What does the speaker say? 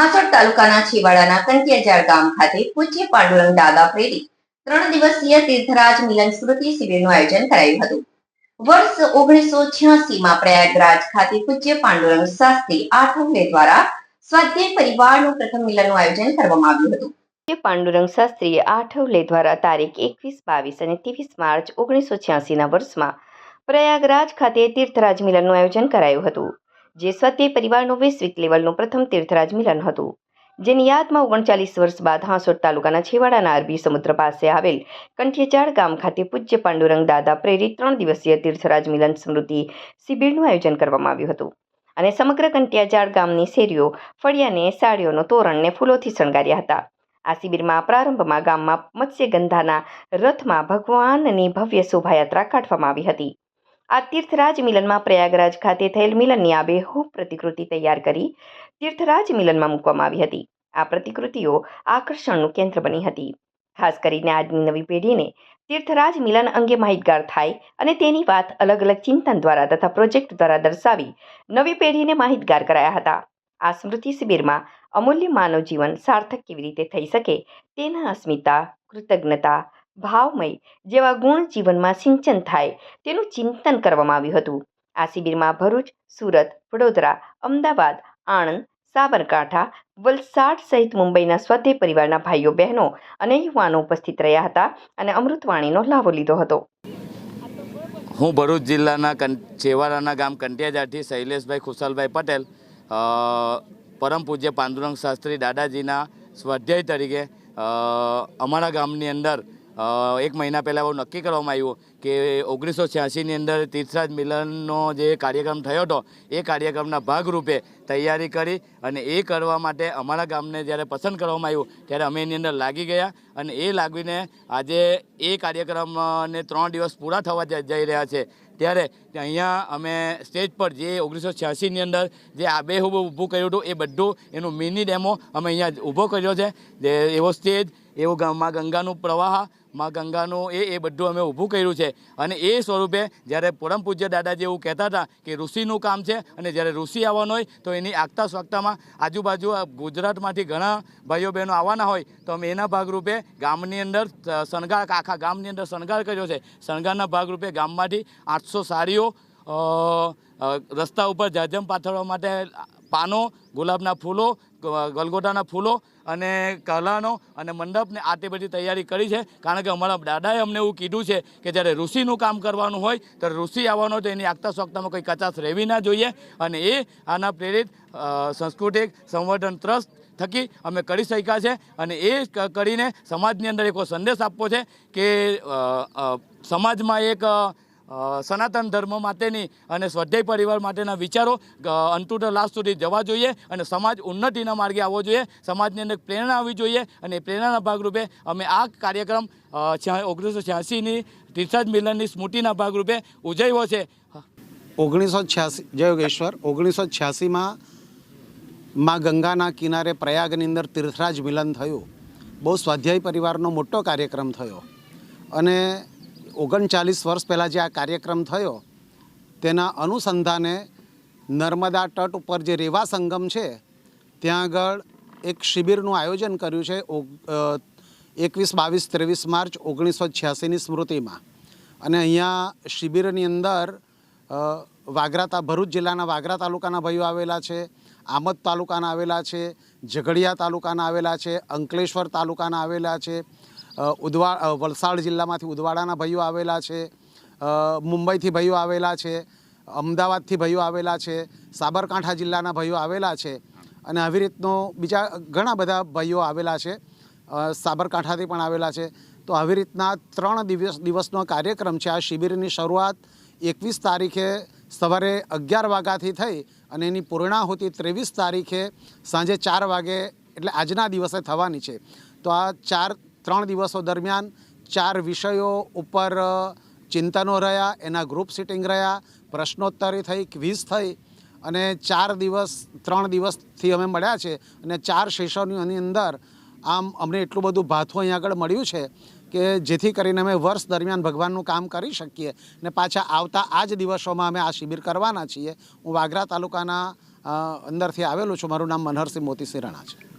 હાસોડ તાલુકાના છેવાડાના કંટિયાજાર ગામ ખાતે પૂજ્ય પાંડુરંગ દાદા પ્રેરિત ત્રણ દિવસીય તીર્થરાજ મિલન સ્મૃતિ શિબિરનું આયોજન કરાયું હતું. વર્ષ ઓગણીસો માં પ્રયાગરાજ ખાતે પૂજ્ય પાંડુરંગ શાસ્ત્રી આઠવલે દ્વારા સ્વાધ્યાય પરિવારનું પ્રથમ મિલનનું આયોજન કરવામાં આવ્યું હતું. પાંડુરંગ શાસ્ત્રીએ આઠવલે દ્વારા તારીખ એકવીસ, બાવીસ અને ત્રેવીસ માર્ચ ઓગણીસો છ્યાસીના વર્ષમાં પ્રયાગરાજ ખાતે તીર્થરાજ મિલનનું આયોજન કરાયું હતું. જે સ્વાધ્યાય પરિવારનું વૈશ્વિક લેવલનું પ્રથમ તીર્થરાજ મિલન હતું. જેની યાદમાં ઓગણચાલીસ વર્ષ બાદ હાંસોટ તાલુકાના છેવાડાના અરબી સમુદ્ર પાસે આવેલ કંઠિયાચાળ ગામ ખાતે પૂજ્ય પાંડુરંગ દાદા પ્રેરિત ત્રણ દિવસીય તીર્થરાજ મિલન સ્મૃતિ શિબિરનું આયોજન કરવામાં આવ્યું હતું. અને સમગ્ર કંટિયાચાળ ગામની શેરીઓ, ફળિયાને, સાડીઓનો તોરણને ફૂલોથી શણગાર્યા હતા. આ શિબિરમાં પ્રારંભમાં ગામમાં મત્સ્યગંધાના રથમાં ભગવાનની ભવ્ય શોભાયાત્રા કાઢવામાં આવી હતી. આ તીર્થરાજ મિલનમાં પ્રયાગરાજ ખાતે થયેલ મિલનની આબેહૂબ પ્રતિકૃતિ તૈયાર કરી તીર્થરાજ મિલનમાં મૂકવામાં આવી હતી. આ પ્રતિકૃતિઓ આકર્ષણનું કેન્દ્ર બની હતી. ખાસ કરીને આજની નવી પેઢીને તીર્થરાજ મિલન અંગે માહિતગાર થાય અને તેની વાત અલગ અલગ ચિંતન દ્વારા તથા પ્રોજેક્ટ દ્વારા દર્શાવી નવી પેઢીને માહિતગાર કરાયા હતા. આ સ્મૃતિ શિબિરમાં અમૂલ્ય માનવ જીવન સાર્થક કેવી રીતે થઈ શકે તેના અસ્મિતા, કૃતજ્ઞતા ભાવમય જેવા ગુણ જીવનમાં સિંચન થાય તેનું ચિંતન કરવામાં આવ્યું હતું. આ શિબિરમાં ભરૂચ, સુરત, વડોદરા, અમદાવાદ, આણંદ, સાબરકાંઠા, વલસાડ સહિત મુંબઈના સ્વાધ્યાય પરિવારના ભાઈઓ, બહેનો અને યુવાનો ઉપસ્થિત રહ્યા હતા અને અમૃતવાણીનો લાભો લીધો હતો. હું ભરૂચ જિલ્લાના કં છેવાડાના ગામ કંટિયાજાથી શૈલેષભાઈ ખુશાલભાઈ પટેલ પરમ પૂજ્ય પાંડુરંગ શાસ્ત્રી દાદાજીના સ્વાધ્યાય તરીકે અમારા ગામની અંદર એક મહિના પહેલાં એવું નક્કી કરવામાં આવ્યું કે ઓગણીસો છ્યાસીની અંદર તીર્થરાજ મિલનનો જે કાર્યક્રમ થયો હતો, એ કાર્યક્રમના ભાગરૂપે તૈયારી કરી અને એ કરવા માટે અમારા ગામને જ્યારે પસંદ કરવામાં આવ્યું, ત્યારે અમે એની અંદર લાગી ગયા અને એ લાગીને આજે એ કાર્યક્રમને ત્રણ દિવસ પૂરા થવા જઈ રહ્યા છે. ત્યારે અહીંયા અમે સ્ટેજ પર જે ઓગણીસો છ્યાસીની અંદર જે આબેહૂબ ઊભું કર્યું હતું, એ બધું એનું મિની ડેમો અમે અહીંયા ઊભો કર્યો છે. જે એવો સ્ટેજ, એવો ગામમાં ગંગાનું પ્રવાહ માં ગંગાનું એ એ બધું અમે ઊભું કર્યું છે. અને એ સ્વરૂપે જ્યારે પરમ પૂજ્ય દાદાજી એવું કહેતા હતા કે ઋષિનું કામ છે અને જ્યારે ઋષિ આવવાનો હોય તો એની આગતા સ્વાગતામાં આજુબાજુ ગુજરાતમાંથી ઘણા ભાઈઓ બહેનો આવવાના હોય તો અમે એના ભાગરૂપે ગામની અંદર શણગાર, આખા ગામની અંદર શણગાર કર્યો છે. શણગારના ભાગરૂપે ગામમાંથી આઠસો સાડીઓ રસ્તા ઉપર જાજમ પાથરવા માટે પાનો, ગુલાબના ફૂલો ગલગોટાના ફૂલો અને કલાનો અને મંડપને આ તે બધી તૈયારી કરી છે. કારણ કે અમારા દાદાએ અમને એવું કીધું છે કે જ્યારે ઋષિનું કામ કરવાનું હોય, ત્યારે ઋષિ આવવાનો તો એની આગતા સોગતામાં કોઈ કચાશ રહેવી ના જોઈએ. અને એ આના પ્રેરિત સંસ્કૃતિક સંવર્ધન ટ્રસ્ટ થકી અમે કરી શક્યા છે. અને એ કરીને સમાજની અંદર એક સંદેશ આપવો છે કે સમાજમાં એક સનાતન ધર્મ માટેની અને સ્વાધ્યાય પરિવાર માટેના વિચારો અંતુટ લાસ્ટ સુધી જવા જોઈએ અને સમાજ ઉન્નતિના માર્ગે આવવો જોઈએ, સમાજની અંદર પ્રેરણા આવવી જોઈએ અને પ્રેરણાના ભાગરૂપે અમે આ કાર્યક્રમ ઓગણીસો છ્યાસીની તીર્થાજ મિલનની સ્મૃતિના ભાગરૂપે ઉજવ્યો છે. ઓગણીસો છ્યાસી, જય યોગેશ્વર. ઓગણીસો છ્યાસીમાં માં ગંગાના કિનારે પ્રયાગની અંદર તીર્થરાજ મિલન થયું. બહુ સ્વાધ્યાય પરિવારનો મોટો કાર્યક્રમ થયો. અને ઓગણચાલીસ વર્ષ પહેલાં જે આ કાર્યક્રમ થયો, તેના અનુસંધાને નર્મદા તટ ઉપર જે રેવા સંગમ છે, ત્યાં આગળ એક શિબિરનું આયોજન કર્યું છે એકવીસ, બાવીસ, ત્રેવીસ માર્ચ ઓગણીસો છ્યાસીની સ્મૃતિમાં. અને અહીંયા શિબિરની અંદર વાગરાતા વાગરા ભરૂચ જિલ્લાના વાગરા તાલુકાના ભાઈઓ આવેલા છે, આમદ તાલુકાના આવેલા છે, ઝઘડિયા તાલુકાના આવેલા છે, અંકલેશ્વર તાલુકાના આવેલા છે ઉદવા વલસાડ જિલ્લામાંથી ઉદવાડાના ભાઈઓ આવેલા છે. મુંબઈથી ભાઈઓ આવેલા છે. અમદાવાદથી ભાઈઓ આવેલા છે. સાબરકાંઠા જિલ્લાના ભાઈઓ આવેલા છે. અને આવી રીતનો બીજા ઘણા બધા ભાઈઓ આવેલા છે. સાબરકાંઠાથી પણ આવેલા છે. તો આવી રીતના ત્રણ દિવસ, દિવસનો કાર્યક્રમ છે. આ શિબિરની શરૂઆત એકવીસ તારીખે સવારે અગિયાર વાગ્યાથી થઈ અને એની પૂર્ણાહુતિ ત્રેવીસ તારીખે સાંજે ચાર વાગે એટલે આજના દિવસે થવાની છે. તો આ ચાર ત્રણ દિવસો દરમિયાન ચાર વિષયો ઉપર ચિંતનો રહ્યા, એના ગ્રુપ સિટિંગ રહ્યા, પ્રશ્નોત્તરી થઈ ક્વિઝ થઈ અને ચાર દિવસ, ત્રણ દિવસથી અમે મળ્યા છે અને ચાર સેશનોની અંદર આમ અમને એટલું બધું ભાથું અહીં આગળ મળ્યું છે કે જેથી કરીને અમે વર્ષ દરમિયાન ભગવાનનું કામ કરી શકીએ ને પાછા આવતા આ જ દિવસોમાં અમે આ શિબિર કરવાના છીએ. હું વાગરા તાલુકાના અંદરથી આવેલું છું. મારું નામ મનહરસિંહ મોતીસિંહ રાણા છે.